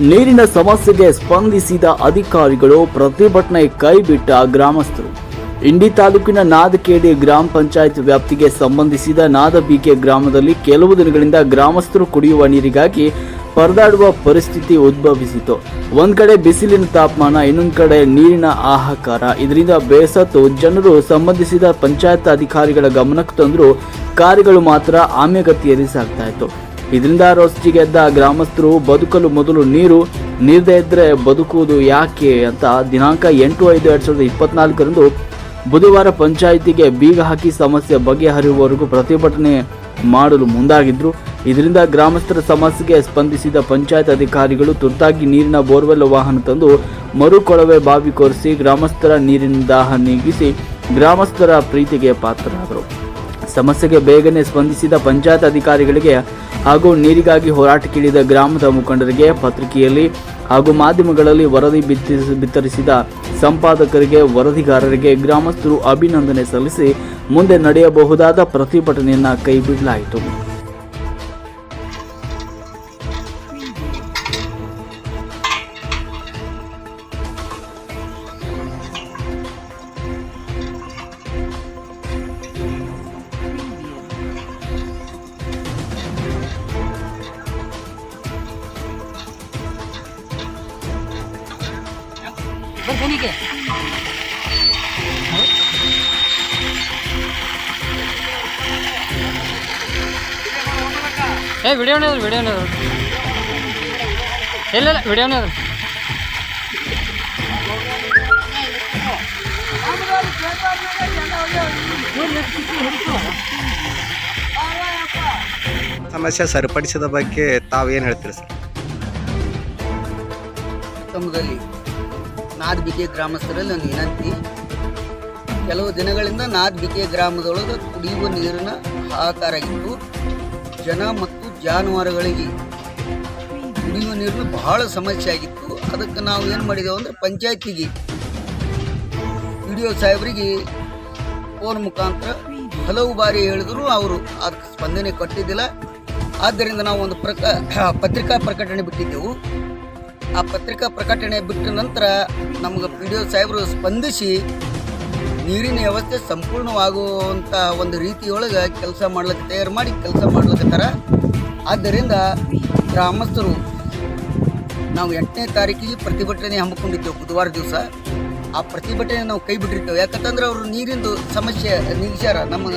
ನೀರಿನ ಸಮಸ್ಯೆಗೆ ಸ್ಪಂದಿಸಿದ ಅಧಿಕಾರಿಗಳು ಪ್ರತಿಭಟನೆ ಕೈಬಿಟ್ಟ ಗ್ರಾಮಸ್ಥರು. ಇಂಡಿ ತಾಲೂಕಿನ ನಾದಕೇಡಿ ಗ್ರಾಮ ಪಂಚಾಯತ್ ವ್ಯಾಪ್ತಿಗೆ ಸಂಬಂಧಿಸಿದ ನಾದಬೀಕೆ ಗ್ರಾಮದಲ್ಲಿ ಕೆಲವು ದಿನಗಳಿಂದ ಗ್ರಾಮಸ್ಥರು ಕುಡಿಯುವ ನೀರಿಗಾಗಿ ಪರದಾಡುವ ಪರಿಸ್ಥಿತಿ ಉದ್ಭವಿಸಿತು. ಒಂದ್ ಕಡೆ ಬಿಸಿಲಿನ ತಾಪಮಾನ, ಇನ್ನೊಂದು ಕಡೆ ನೀರಿನ ಆಹಾಕಾರ ಇದರಿಂದ ಬೇಸತ್ತು ಜನರು ಸಂಬಂಧಿಸಿದ ಪಂಚಾಯತ್ ಅಧಿಕಾರಿಗಳ ಗಮನಕ್ಕೆ ತಂದರೂ, ಕಾರ್ಯಗಳು ಮಾತ್ರ ಆಮ್ಯಗತಿಯಲ್ಲಿ ಸಾಗ್ತಾ ಇತ್ತು. ಇದರಿಂದ ರೊಚ್ಚಿಗೆದ್ದ ಗ್ರಾಮಸ್ಥರು ಬದುಕಲು ಮೊದಲು ನೀರು, ನೀರದೇ ಇದ್ರೆ ಬದುಕುವುದು ಯಾಕೆ ಅಂತ ದಿನಾಂಕ ಎಂಟು ಐದು ಎರಡ್ ಸಾವಿರದ ಇಪ್ಪತ್ನಾಲ್ಕರಂದು ಬುಧವಾರ ಪಂಚಾಯಿತಿಗೆ ಬೀಗ ಹಾಕಿ ಸಮಸ್ಯೆ ಬಗೆಹರಿಯುವವರೆಗೂ ಪ್ರತಿಭಟನೆ ಮಾಡಲು ಮುಂದಾಗಿದ್ರು. ಇದರಿಂದ ಗ್ರಾಮಸ್ಥರ ಸಮಸ್ಯೆಗೆ ಸ್ಪಂದಿಸಿದ ಪಂಚಾಯತ್ ಅಧಿಕಾರಿಗಳು ತುರ್ತಾಗಿ ನೀರಿನ ಬೋರ್ವೆಲ್ ವಾಹನ ತಂದು ಮರುಕೊಳವೆ ಬಾವಿ ಕೊರೆಸಿ ಗ್ರಾಮಸ್ಥರ ನೀರಿನ ದಾಹ ನೀಗಿಸಿ ಗ್ರಾಮಸ್ಥರ ಪ್ರೀತಿಗೆ ಪಾತ್ರರಾದರು. ಸಮಸ್ಯೆಗೆ ಬೇಗನೆ ಸ್ಪಂದಿಸಿದ ಪಂಚಾಯತ್ ಅಧಿಕಾರಿಗಳಿಗೆ ಹಾಗೂ ನೀರಿಗಾಗಿ ಹೋರಾಟಕ್ಕಿಳಿದ ಗ್ರಾಮದ ಮುಖಂಡರಿಗೆ ಪತ್ರಿಕೆಯಲ್ಲಿ ಹಾಗೂ ಮಾಧ್ಯಮಗಳಲ್ಲಿ ವರದಿ ಬಿತ್ತರಿಸ ಬಿತ್ತರಿಸಿದ ಸಂಪಾದಕರಿಗೆ, ವರದಿಗಾರರಿಗೆ ಗ್ರಾಮಸ್ಥರು ಅಭಿನಂದನೆ ಸಲ್ಲಿಸಿ ಮುಂದೆ ನಡೆಯಬಹುದಾದ ಪ್ರತಿಭಟನೆಯನ್ನು ಕೈಬಿಡಲಾಯಿತು. ಬರ್ಬನಿಗೆ ಏ ವಿಡಿಯೋನೇ ಅದ ವಿಡಿಯೋನೇ ಅದ ಇಲ್ಲ ಇಲ್ಲ ವಿಡಿಯೋನೇ ಅದ ಸಮಸ್ಯೆ ಸರಿಪಡಿಸಿದ ಬಗ್ಗೆ ತಾವೇನು ಹೇಳ್ತೀರಿ ಸರ್? ತಮ್ಮದಲ್ಲಿ ನಾದ್ಬಿಕೆ ಗ್ರಾಮಸ್ಥರಲ್ಲಿ ಒಂದು ವಿನಂತಿ. ಕೆಲವು ದಿನಗಳಿಂದ ನಾದ್ಬಿಕೆ ಗ್ರಾಮದೊಳಗೆ ಕುಡಿಯುವ ನೀರಿನ ಹಾಹಾಕಾರ ಇತ್ತು ಜನ ಮತ್ತು ಜಾನುವಾರುಗಳಿಗೆ ಕುಡಿಯುವ ನೀರಿನ ಬಹಳ ಸಮಸ್ಯೆ ಆಗಿತ್ತು. ಅದಕ್ಕೆ ನಾವು ಏನು ಮಾಡಿದೆವು ಅಂದರೆ ಪಂಚಾಯತಿಗೆ ಪಿ ಡಿ ಒ ಸಾಹೇಬರಿಗೆ ಫೋನ್ ಮುಖಾಂತರ ಹಲವು ಬಾರಿ ಹೇಳಿದ್ರು. ಅವರು ಅದಕ್ಕೆ ಸ್ಪಂದನೆ ಕೊಟ್ಟಿದ್ದಿಲ್ಲ. ಆದ್ದರಿಂದ ನಾವು ಒಂದು ಪ್ರಕ ಪತ್ರಿಕಾ ಪ್ರಕಟಣೆ ಬಿಟ್ಟಿದ್ದೆವು. ಆ ಪತ್ರಿಕಾ ಪ್ರಕಟಣೆ ಬಿಟ್ಟ ನಂತರ ನಮ್ಗೆ ಪಿ ಡಿ ಒ ಸಾಹೇಬರು ಸ್ಪಂದಿಸಿ ನೀರಿನ ವ್ಯವಸ್ಥೆ ಸಂಪೂರ್ಣವಾಗುವಂಥ ಒಂದು ರೀತಿಯೊಳಗೆ ಕೆಲಸ ಮಾಡ್ಲಿಕ್ಕೆ ತಯಾರು ಮಾಡಿ ಕೆಲಸ ಮಾಡ್ಲಕ್ಕತ್ತಾರ ಆದ್ದರಿಂದ ಗ್ರಾಮಸ್ಥರು ನಾವು ಎಂಟನೇ ತಾರೀಕಿಗೆ ಪ್ರತಿಭಟನೆ ಹಮ್ಮಿಕೊಂಡಿದ್ದೆವು ಬುಧವಾರ ದಿವಸ. ಆ ಪ್ರತಿಭಟನೆ ನಾವು ಕೈ ಬಿಟ್ಟಿರ್ತೇವೆ. ಯಾಕಂತಂದ್ರೆ ಅವರು ನೀರಿಂದು ಸಮಸ್ಯೆ ನಿಗ್ಸ್ಯಾರ ನಮ್ಮ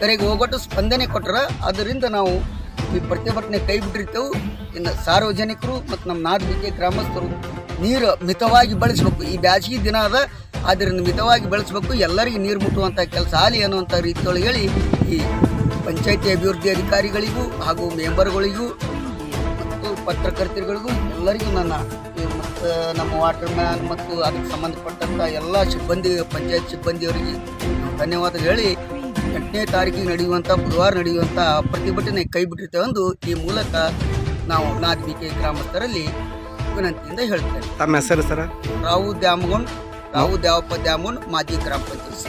ಕರೆಗೆ ಹೋಗ್ಬಿಟ್ಟು ಸ್ಪಂದನೆ ಕೊಟ್ಟರ ಅದರಿಂದ ನಾವು ಈ ಪ್ರತಿಭಟನೆ ಕೈ ಬಿಟ್ಟಿರ್ತೇವೆ. ಇನ್ನು ಸಾರ್ವಜನಿಕರು ಮತ್ತು ನಮ್ಮ ನಾಡಿಗೆ ಗ್ರಾಮಸ್ಥರು ನೀರು ಮಿತವಾಗಿ ಬಳಸಬೇಕು. ಈ ಬ್ಯಾಸಿಗೆ ದಿನ ಅದ. ಆದ್ದರಿಂದ ಮಿತವಾಗಿ ಬಳಸಬೇಕು. ಎಲ್ಲರಿಗೂ ನೀರು ಮುಟ್ಟುವಂಥ ಕೆಲಸ ಆಗಲಿ ಅನ್ನುವಂಥ ರೀತಿಯೊಳಗೆ ಹೇಳಿ ಈ ಪಂಚಾಯತಿ ಅಭಿವೃದ್ಧಿ ಅಧಿಕಾರಿಗಳಿಗೂ ಹಾಗೂ ಮೆಂಬರ್ಗಳಿಗೂ ಮತ್ತು ಪತ್ರಕರ್ತರಿಗಳಿಗೂ ಎಲ್ಲರಿಗೂ ನನ್ನ ಮತ್ತು ನಮ್ಮ ವಾಟರ್ ಮ್ಯಾನ್ ಮತ್ತು ಅದಕ್ಕೆ ಸಂಬಂಧಪಟ್ಟಂಥ ಎಲ್ಲ ಸಿಬ್ಬಂದಿ, ಪಂಚಾಯತ್ ಸಿಬ್ಬಂದಿಯವರಿಗೆ ಧನ್ಯವಾದ ಹೇಳಿ ಎಂಟನೇ ತಾರೀಕಿಗೆ ನಡೆಯುವಂಥ ಬುಧವಾರ ನಡೆಯುವಂಥ ಪ್ರತಿಭಟನೆ ಕೈ ಬಿಟ್ಟಿರ್ತೇವೆ ಎಂದು ಈ ಮೂಲಕ ನಾವು ನಾದ್ಬಿಕೆ ಗ್ರಾಮಸ್ಥರಲ್ಲಿ ವಿನಂತಿಯಿಂದ ಹೇಳ್ತೇವೆ. ತಮ್ಮ ಹೆಸರು ಸರ್? ರಾವು ದ್ಯಾಮಗೊಂಡ್ ರಾವು ದ್ಯಾವಪ್ಪ ದ್ಯಾಮಗೊಂಡ್ ಮಾಜಿ ಗ್ರಾಮ ಪಂಚಾಯತ್